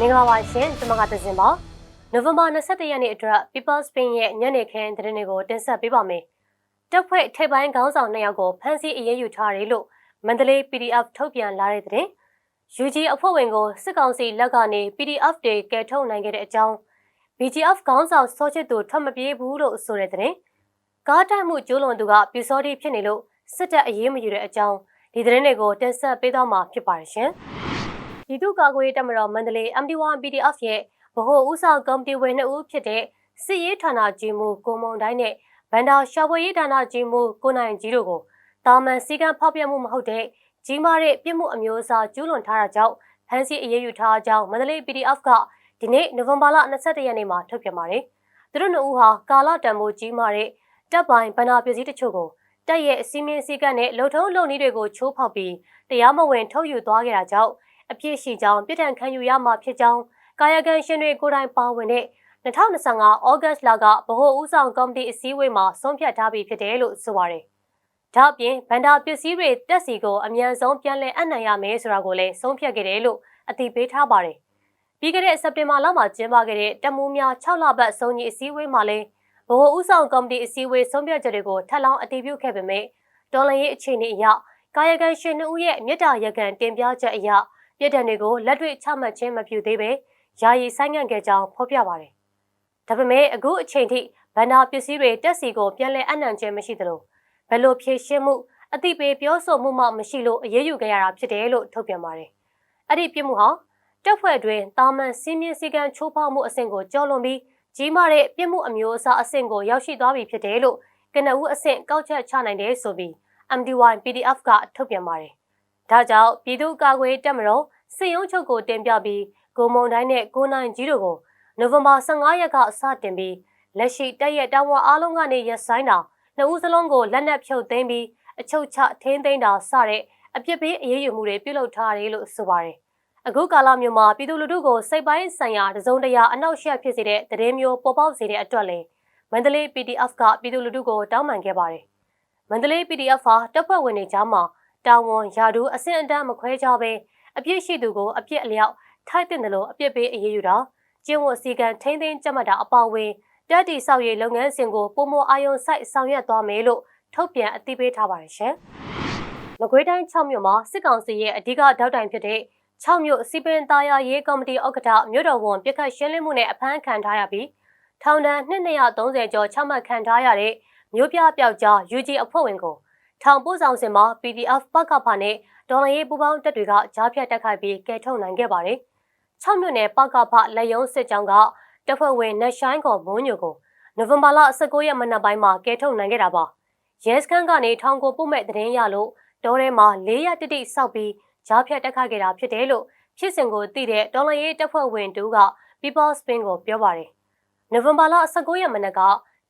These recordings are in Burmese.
မင်္ဂလာပါရှင်ကျွန်မကတစင်ပါနိုဝင်ဘာ22ရက်နေ့အတွက် People Spain ရဲ့ညနေခင်းသတင်းတွေကိုတင်ဆက်ပေးပါမယ်တပ်ဖွဲ့ထိပ်ပိုင်းခေါင်းဆောင်နှစ်ယောက်ကိုဖမ်းဆီးအရေးယူထားတယ်လို့မန္တလေး PDF ထုတ်ပြန်လာတဲ့သတင်း UG အဖွဲ့ဝင်ကိုစစ်ကောင်စီလက်ကနေ PDF တွေကယ်ထုတ်နိုင်ခဲ့တဲ့အကြောင်း BGF ခေါင်းဆောင်စောချစ်သူထွက်မပြေးဘူးလို့ဆိုတဲ့သတင်းကားတိုက်မှုကျိုးလွန်သူကပြူစောတိဖြစ်နေလို့စစ်တပ်အရေးမယူတဲ့အကြောင်းဒီသတင်းတွေကိုတင်ဆက်ပေးသွားမှာဖြစ်ပါတယ်ရှင်။ ပြည်သူ့ကာကွယ်ရေးတပ်မတော်မန္တလေး MD1 PDF ရဲ့ဗဟိုဦးဆောင်ကော်မတီဝင်နှစ်ဦးဖြစ်တဲ့စစ်ရေးဌာနကြီးမှုကိုမုံတိုင်းနဲ့ဗန္ဒာရှာဖွေရေးဌာနကြီးမှုကိုနိုင်ကြီးတို့ကိုတာမန်စည်းကမ်းဖောက်ပြမှုမဟုတ်တဲ့ကြီးမားတဲ့ပြစ်မှုအမျိုးအစားကျူးလွန်ထားတာကြောင့်ဖမ်းဆီးအရေးယူထားကြောင်းမန္တလေး PDF ကဒီနေ့နိုဝင်ဘာလ22ရက်နေ့မှာထုတ်ပြန်ပါတယ်။သူတို့နှစ်ဦးဟာကာလတန်ဖိုးကြီးမားတဲ့တပ်ပိုင်းဗန္ဒာပစ္စည်းတချို့ကိုတပ်ရဲ့အစည်းအဝေးစည်းကမ်းနဲ့လုံထုံးလုံနည်းတွေကိုချိုးဖောက်ပြီးတရားမဝင်ထုတ်ယူသွားခဲ့တာကြောင့် အပြစ်ရှိကြောင်းပြစ်ဒဏ်ခံယူရမှာဖြစ်ကြောင်းကာယကံရှင်တွေကိုယ်တိုင်ပါဝင်တဲ့2025ဩဂတ်လကဗဟိုဦးဆောင်ကော်မတီအစည်းအဝေးမှာဆုံးဖြတ်ထားပြီးဖြစ်တယ်လို့ဆိုပါတယ်။ဒါ့အပြင်ဗန္ဒာပစ္စည်းတွေတက်စီကိုအမြန်ဆုံးပြန်လည်အပ်နှံရမယ်ဆိုတာကိုလည်းဆုံးဖြတ်ခဲ့တယ်လို့အသိပေးထားပါတယ်။ပြီးခဲ့တဲ့စက်တင်ဘာလမှာကျင်းပခဲ့တဲ့တမူးများ6လပတ်စုံကြီးအစည်းအဝေးမှာလည်းဗဟိုဦးဆောင်ကော်မတီအစည်းအဝေးဆုံးဖြတ်ချက်တွေကိုထပ်လောင်းအတည်ပြုခဲ့ပေမဲ့တော်လန်ရေးအခြေအနေအရကာယကံရှင်နှုတ်ရဲ့မြစ်တာရကန်တင်ပြချက်အရ ပြည်ထန်တွေကိုလက်တွေ့ချမှတ်ခြင်းမပြုသေးပဲယာယီဆိုင်းငံ့ခဲ့ကြောင်းဖော်ပြပါတယ်။ဒါပေမဲ့အခုအချိန်ထိဗန္ဒာပစ္စည်းတွေတက်စီကိုပြန်လည်အနှံ့ခြင်းမရှိသလိုဘယ်လိုဖြည့်ရှင်းမှုအတိပေးပြောဆိုမှုမှမရှိလို့အရေးယူခဲ့ရတာဖြစ်တယ်လို့ထုတ်ပြန်ပါတယ်။အဲ့ဒီပြစ်မှုဟာတပ်ဖွဲ့တွင်တာမန်စီးမြင့်စည်းကမ်းချိုးဖောက်မှုအဆင့်ကိုကျော်လွန်ပြီးကြီးမားတဲ့ပြစ်မှုအမျိုးအစားအဆင့်ကိုရောက်ရှိသွားပြီဖြစ်တယ်လို့ကနဦးအဆင့်ကောက်ချက်ချနိုင်တယ်ဆိုပြီး MDY PDF ကထုတ်ပြန်ပါတယ်။ဒါကြောင့်ပြည်သူ့ကာကွယ်တပ်မတော် စစ်ရုံးချုပ်ကိုတင်ပြပြီးကိုမုံတိုင်းနဲ့ကိုနိုင်ကြီးတို့ကိုနိုဝင်ဘာ15ရက်ကစတင်ပြီးလက်ရှိတပ်ရဲ့တာဝန်အားလုံးကနေရပ်ဆိုင်းတာနှစ်ဦးစလုံးကိုလက်နက်ဖြုတ်သိမ်းပြီးအချုပ်ချထင်းသိမ်းတာစတဲ့အပြစ်ပေးအရေးယူမှုတွေပြုလုပ်ထားတယ်လို့ဆိုပါတယ်။အခုကာလမျိုးမှာပြည်သူလူထုကိုစိတ်ပိုင်းဆိုင်ရာတစုံတရာအနောက်ရှက်ဖြစ်စေတဲ့တရေမျိုးပေါ်ပေါက်စေတဲ့အတွက်လည်းမန္တလေး PDF ကပြည်သူလူထုကိုတောင်းပန်ခဲ့ပါတယ်။မန္တလေး PDF ဟာတပ်ဖွဲ့ဝင်တွေကြားမှာတာဝန်ရာထူးအဆင့်အတန်းမခွဲခြားဘဲ အပြစ်ရှိသူကိုအပြစ်အလျောက်ထိုက်တဲ့လို့အပြစ်ပေးအရေးယူတာကျင့်ဝတ်စည်းကမ်းထိန်းသိမ်းကြပ်မတ်တာအပါအဝင်တက်တီဆောက်ရေးလုပ်ငန်းစဉ်ကိုပုံမအာယုံဆိုင်ဆောင်ရွက်သွားမယ်လို့ထုတ်ပြန်အသိပေးထားပါတယ်ရှင်။မကွေးတိုင်း6မြို့မှာစစ်ကောင်စီရဲ့အဓိကတောက်တိုင်ဖြစ်တဲ့6မြို့စီပင်သားရရေးကော်မတီဥက္ကဋ္ဌမြို့တော်ဝန်ပြခတ်ရှင်းလင်းမှုနဲ့အဖမ်းခံထားရပြီးထောင်ဒဏ်230ကျော်ချမှတ်ခံထားရတဲ့မြို့ပြပျောက်ကြား UG အဖွဲ့ဝင်ကို ထောင်ပို့ဆောင်စင်မှာ PDF ပကဖာနဲ့ဒေါ်လာရေးပူပေါင်းတပ်တွေကကြားဖြတ်တက်ခိုက်ပြီးကဲထုတ်နိုင်ခဲ့ပါတယ်။6မြို့နယ်ပကဖလက်ယုံစစ်ကြောင်းကတပ်ဖွဲ့ဝင်နက်ရှိုင်းကောမွန်းညိုကိုနိုဝင်ဘာလ19ရက်မနက်ပိုင်းမှာကဲထုတ်နိုင်ခဲ့တာပါ။ရဲစခန်းကနေထောင်ကိုပို့မဲ့သတင်းရလို့ဒေါ်ထဲမှာ၄ရက်တိတိဆောက်ပြီးကြားဖြတ်တက်ခိုက်ခဲ့တာဖြစ်တယ်လို့ဖြစ်စဉ်ကိုသိတဲ့ဒေါ်လာရေးတပ်ဖွဲ့ဝင်တူက People Spin ကိုပြောပါတယ်။နိုဝင်ဘာလ19ရက်မနက်က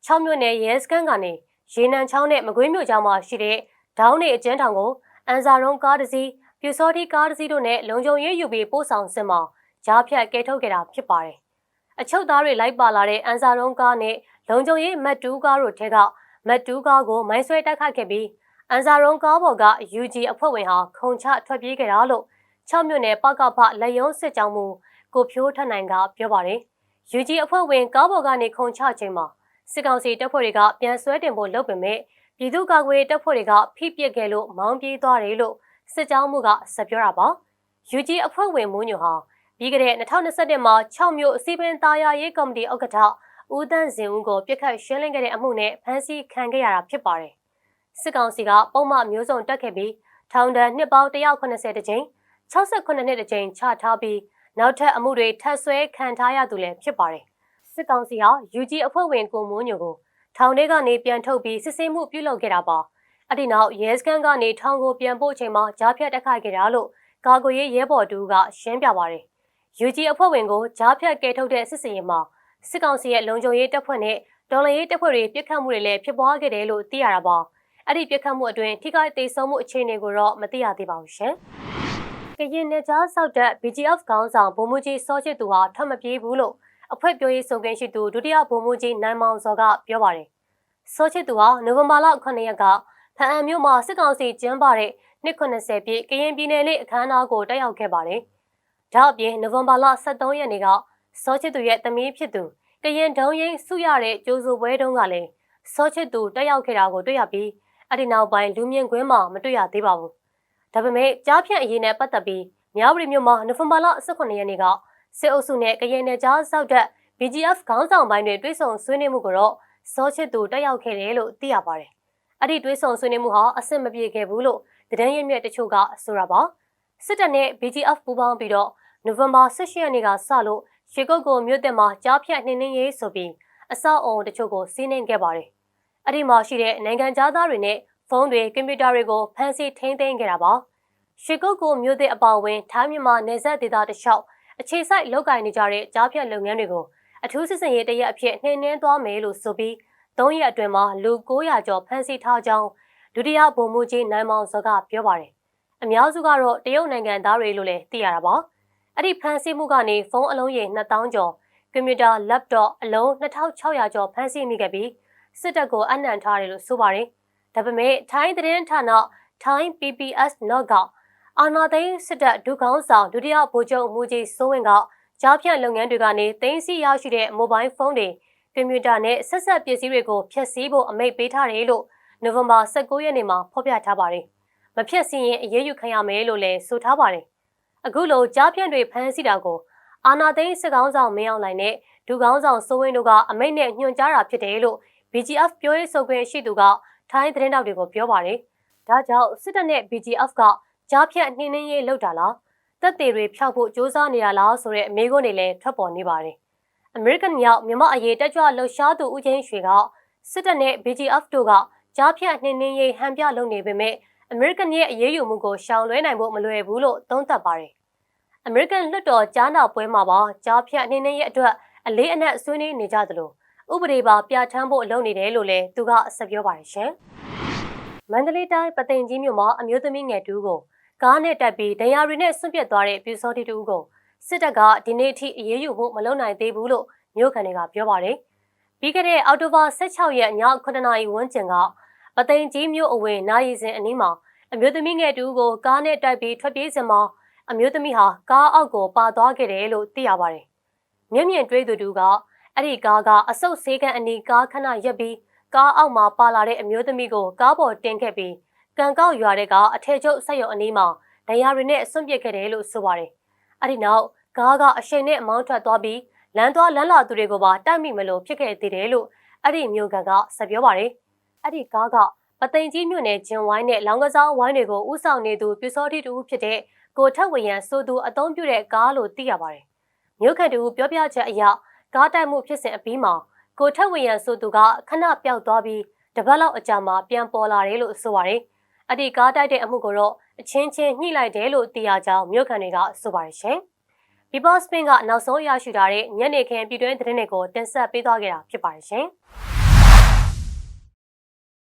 6မြို့နယ်ရဲစခန်းကနေ ရေနံချောင်းနဲ့မကွေးမြို့ကြားမှာရှိတဲ့ဒေါင်းနေအကျဉ်းထောင်ကိုအန်ဇာရုံကားတစ်စီးပြူစောတိကားတစ်စီးတို့နဲ့လုံခြုံရေးယူပြီးပို့ဆောင်စစ်မှာကြားဖြတ်ကဲထုတ်ခဲ့တာဖြစ်ပါတယ်။အချုပ်သားတွေလိုက်ပါလာတဲ့အန်ဇာရုံကားနဲ့လုံခြုံရေးမတ်တူးကားတို့ထဲကမတ်တူးကားကိုမိုင်းဆွဲတိုက်ခတ်ခဲ့ပြီးအန်ဇာရုံကားပေါ်က UG အဖွဲ့ဝင်ဟာခုံချထွက်ပြေးခဲ့တာလို့6မြို့နယ်ပကဖလက်ယုံစစ်ကြောင်းမှုကိုဖြိုးထနိုင်ကပြောပါတယ်။ UG အဖွဲ့ဝင်ကားပေါ်ကနေခုံချချိန်မှာ စစ်ကောင်စီတပ်ဖွဲ့တွေကပြန်ဆွဲတင်ဖို့လုပ်ပေမဲ့ပြည်သူ့ကာကွယ်တပ်ဖွဲ့တွေကဖိပစ်ခဲ့လို့မောင်းပြေးသွားတယ်လို့စစ်ကြောင်းမှုကဆက်ပြောတာပါ။ UG အဖွဲ့ဝင်မိုးညိုဟာပြီးခဲ့တဲ့2021မှာ6မြို့စီပင်သားရရေးကော်မတီဥက္ကဋ္ဌဦးတန်းစင်ဦးကိုပြစ်ခတ်ရှင်းလင်းခဲ့တဲ့အမှုနဲ့ဖမ်းဆီးခံခဲ့ရတာဖြစ်ပါတယ်။စစ်ကောင်စီကပုံမှန်မျိုးစုံတက်ခဲ့ပြီးထောင်ဒဏ်နှစ်ပေါင်း180တကြိမ်68နှစ်တကြိမ်ချထားပြီးနောက်ထပ်အမှုတွေထပ်ဆွဲခံထားရသူလည်းဖြစ်ပါတယ်။ စစ်ကောင်စီဟာ UG အဖွဲ့ဝင်ကိုမိုးညိုကိုထောင်ထဲကနေပြန်ထုတ်ပြီးစစ်ဆေးမှုပြုလုပ်ခဲ့တာပါအဲ့ဒီနောက်ရဲစခန်းကနေထောင်ကိုပြန်ပို့ချိန်မှာကြားဖြတ်တက်ခိုက်ခဲ့တာလို့ကာကွယ်ရေးရဲဘော်တူကရှင်းပြပါတယ် UG အဖွဲ့ဝင်ကိုကြားဖြတ်ကဲထုတ်တဲ့စစ်စင်ရင်မှာစစ်ကောင်စီရဲ့လုံခြုံရေးတပ်ဖွဲ့နဲ့ဒေါ်လာရေးတပ်ဖွဲ့တွေပြစ်ခတ်မှုတွေလည်းဖြစ်ပွားခဲ့တယ်လို့သိရတာပါအဲ့ဒီပြစ်ခတ်မှုအတွင်းထိခိုက်ဒေဆုံးမှုအခြေအနေကိုတော့မသိရသေးပါဘူးရှင်ကရင်နယ်ကြားဆောက်တဲ့ BGF ခေါင်းဆောင်ဗိုလ်မှူးကြီးစောချစ်သူဟာထွက်မပြေးဘူးလို့ အဖွဲ့ပြောရေးဆိုခွင့်ရှိသူဒုတိယဗိုလ်မှူးကြီးနိုင်မောင်စောကပြောပါတယ်။စောချစ်သူဟာနိုဝင်ဘာလ9ရက်ကဖအံမြို့မှာစစ်ကောင်စီကျင်းပတဲ့နှစ်90ပြည့်ကရင်ပြည်နယ်နေ့အခမ်းအနားကိုတက်ရောက်ခဲ့ပါတယ်။ဒါအပြင်နိုဝင်ဘာလ23ရက်နေ့ကစောချစ်သူရဲ့သမီးဖြစ်သူကရင်ဒုံရင်စုရတဲ့ကျိုးစုပွဲတုန်းကလည်းစောချစ်သူတက်ရောက်ခဲ့တာကိုတွေ့ရပြီးအဲ့ဒီနောက်ပိုင်းလူမြင်ကွင်းမှာမတွေ့ရသေးပါဘူး။ဒါပေမဲ့ကြားဖြန့်အရေးနဲ့ပတ်သက်ပြီးမြဝတီမြို့မှာနိုဝင်ဘာလ18ရက်နေ့က စစ်အုပ်စုနဲ့ကရင်နယ်ကြားစောက်တဲ့ BGF ခေါင်းဆောင်ပိုင်းတွေတွဲဆုံဆွေးနွေးမှုကိုတော့စောချစ်သူတက်ရောက်ခဲ့တယ်လို့သိရပါတယ်။အဲ့ဒီတွဲဆုံဆွေးနွေးမှုဟာအဆင့်မပြေခဲ့ဘူးလို့သတင်းရင်းမြစ်တချို့ကဆိုတာပါ။စစ်တပ်နဲ့ BGF ပူးပေါင်းပြီးတော့နိုဝင်ဘာ18ရက်နေ့ကစလို့ရွှေကုတ်ကိုမြို့တက်မှာကြားဖြတ်နှင်းနှင်းရေးဆိုပြီးအဆောက်အုံတချို့ကိုစီးနှင်ခဲ့ပါတယ်။အဲ့ဒီမှာရှိတဲ့နိုင်ငံသားတွေနဲ့ဖုန်းတွေကွန်ပျူတာတွေကိုဖမ်းဆီးထိန်းသိမ်းခဲ့တာပါ။ရွှေကုတ်ကိုမြို့တက်အပေါဝင်ထိုင်းမြန်မာနယ်စပ်ဒေသတလျှောက် အခြေစိုက်လုပ်ကိုင်နေကြတဲ့ကြားဖြတ်လုပ်ငန်းတွေကိုအထူးစစ်စင်ရေးတရက်အဖြစ်နှင်းနှင်းသွားမယ်လို့ဆိုပြီး၃ရက်အတွင်းမှာလူ900ကျော်ဖမ်းဆီးထားကြောင်းဒုတိယဗိုလ်မှူးကြီးနိုင်မောင်စောကပြောပါတယ်။အများစုကတော့တရုတ်နိုင်ငံသားတွေလို့လည်းသိရတာပါ။အဲ့ဒီဖမ်းဆီးမှုကနေဖုန်းအလုံးရေ2000ကျော်ကွန်ပျူတာ laptop အလုံး2600ကျော်ဖမ်းဆီးမိခဲ့ပြီးစစ်တပ်ကိုအနှံထားတယ်လို့ဆိုပါတယ်။ဒါပေမဲ့ထိုင်းသတင်းဌာနထိုင်း PPS နော့က အာနာသိန်းစစ်တပ်ဒုကောင်းဆောင်ဒုတိယဗိုလ်ချုပ်မူကြီးစိုးဝင်းကကြားဖြန့်လုပ်ငန်းတွေကနေတင်းစီရရှိတဲ့မိုဘိုင်းဖုန်းတွေကွန်ပျူတာနဲ့ဆက်ဆက်ပစ္စည်းတွေကိုဖျက်ဆီးဖို့အမိန့်ပေးထားတယ်လို့နိုဝင်ဘာ19ရက်နေ့မှာဖော်ပြထားပါတယ်။မဖျက်ဆီးရင်အရေးယူခံရမယ်လို့လည်းဆိုထားပါတယ်။အခုလိုကြားဖြန့်တွေဖမ်းဆီးတာကိုအာနာသိန်းစစ်ကောင်းဆောင်မင်းအောင်လှိုင်နဲ့ဒုကောင်းဆောင်စိုးဝင်းတို့ကအမိန့်နဲ့ညွှန်ကြားတာဖြစ်တယ်လို့ BGF ပြောရေးဆိုခွင့်ရှိသူကထိုင်းသတင်းတောက်တွေကိုပြောပါတယ်။ဒါကြောင့်စစ်တပ်နဲ့ BGF က ကြားဖြန့်နှင်းနှင်းရေးလုပ်တာလားတက်သေးတွေဖျောက်ဖို့စ조사နေတာလားဆိုတဲ့အမေးခွန်းတွေလည်းထွက်ပေါ်နေပါတယ်။ American ရောက်မြန်မာအရေးတက်ကြွလှုပ်ရှားသူဦးချင်းရွှေကစစ်တပ်နဲ့ BGF တို့ကကြားဖြတ်နှင်းနှင်းရေးဟန်ပြလုပ်နေပေမဲ့ American ရဲ့အရေးယူမှုကိုရှောင်လွှဲနိုင်ဖို့မလွယ်ဘူးလို့သုံးသပ်ပါတယ်။ American လွှတ်တော်ကြားနာပွဲမှာပါကြားဖြတ်နှင်းနှင်းရေးအတွက်အလေးအနက်ဆွေးနွေးနေကြသလိုဥပဒေပါပြဋ္ဌာန်းဖို့လုပ်နေတယ်လို့လည်းသူကဆက်ပြောပါတယ်ရှင်။မန္တလေးတိုင်းပသိမ်ကြီးမြို့မှာအမျိုးသမီးငယ်တူကို ကားနဲ့တက်ပြီးဒဏ်ရာတွေနဲ့ဆွန့်ပစ်သွားတဲ့ပြူစောတိတူကိုစစ်တပ်ကဒီနေ့အထိအရေးယူမှုမလုပ်နိုင်သေးဘူးလို့မြို့ခံတွေကပြောပါတယ်။ပြီးခဲ့တဲ့အောက်တိုဘာ16ရက်ည9နာရီဝန်းကျင်ကပသိမ်ကြီးမြို့အဝင်နာရီစင်အနီးမှာအမျိုးသမီးငယ်တူကိုကားနဲ့တိုက်ပြီးထွက်ပြေးစင်မှာအမျိုးသမီးဟာကားအောက်ကိုပါသွားခဲ့တယ်လို့သိရပါတယ်။မျက်မြင်တွေ့သူတူကအဲ့ဒီကားကအဆုတ်ဆေးကန်အနီးကားခဏရက်ပြီးကားအောက်မှာပါလာတဲ့အမျိုးသမီးကိုကားပေါ်တင်ခဲ့ပြီး ကံကောက်ရွာတဲ့ကအထက်ချုပ်ဆက်ရုံအနီးမှာဒဏ်ရာတွေနဲ့ဆွန့်ပစ်ခဲ့တယ်လို့ဆိုပါတယ်။အဲ့ဒီနောက်ကားကအရှိန်နဲ့အမောင်းထွက်သွားပြီးလမ်းသွားလမ်းလာသူတွေကိုပါတိုက်မိမလို့ဖြစ်ခဲ့သေးတယ်လို့အဲ့ဒီမျိုးကကဆက်ပြောပါတယ်။အဲ့ဒီကားကပသိမ်ကြီးမြို့နယ်ဂျင်ဝိုင်းနဲ့လောင်ကစားဝိုင်းတွေကိုဥဆောင်နေသူပြူစောတိတူဖြစ်တဲ့ကိုထက်ဝရန်ဆိုသူအသုံးပြုတဲ့ကားလို့သိရပါတယ်။မြို့ခံတူပြောပြချက်အရကားတိုက်မှုဖြစ်စဉ်အပြီးမှာကိုထက်ဝရန်ဆိုသူကခဏပျောက်သွားပြီးတပတ်လောက်အကြာမှာပြန်ပေါ်လာတယ်လို့ဆိုပါတယ်။ အဒီကားတိုက်တဲ့အမှုကိုတော့အချင်းချင်းညှိလိုက်တယ်လို့သိရကြောင်းမြို့ခံတွေကဆိုပါတယ်ရှင်။ People Spin ကနောက်ဆုံးရရှိထားတဲ့ညနေခင်းပြည်တွင်းသတင်းတွေကိုတင်ဆက်ပေးသွားခဲ့တာဖြစ်ပါတယ်ရှင်။